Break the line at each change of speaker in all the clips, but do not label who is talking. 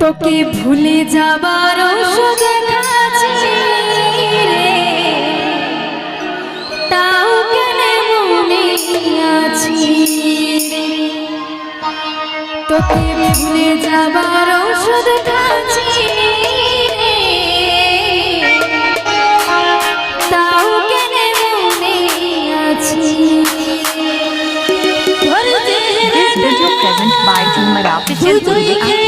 তোকে ভুলে যাবার তাও কেন মনে আছি তোকে ভুলে যাবার ওষুধ খাচ্ছি
by Team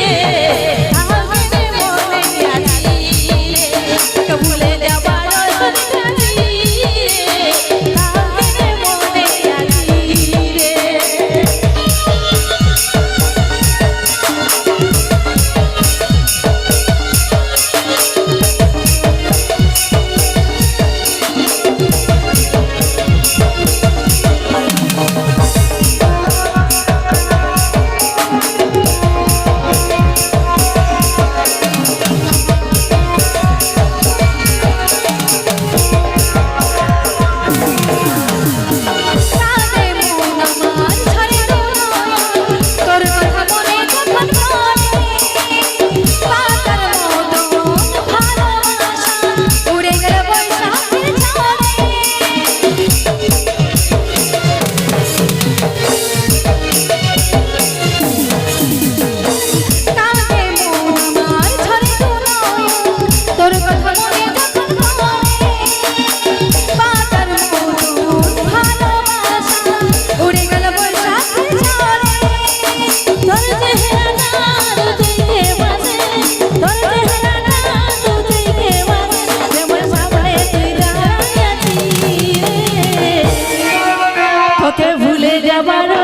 রে আবার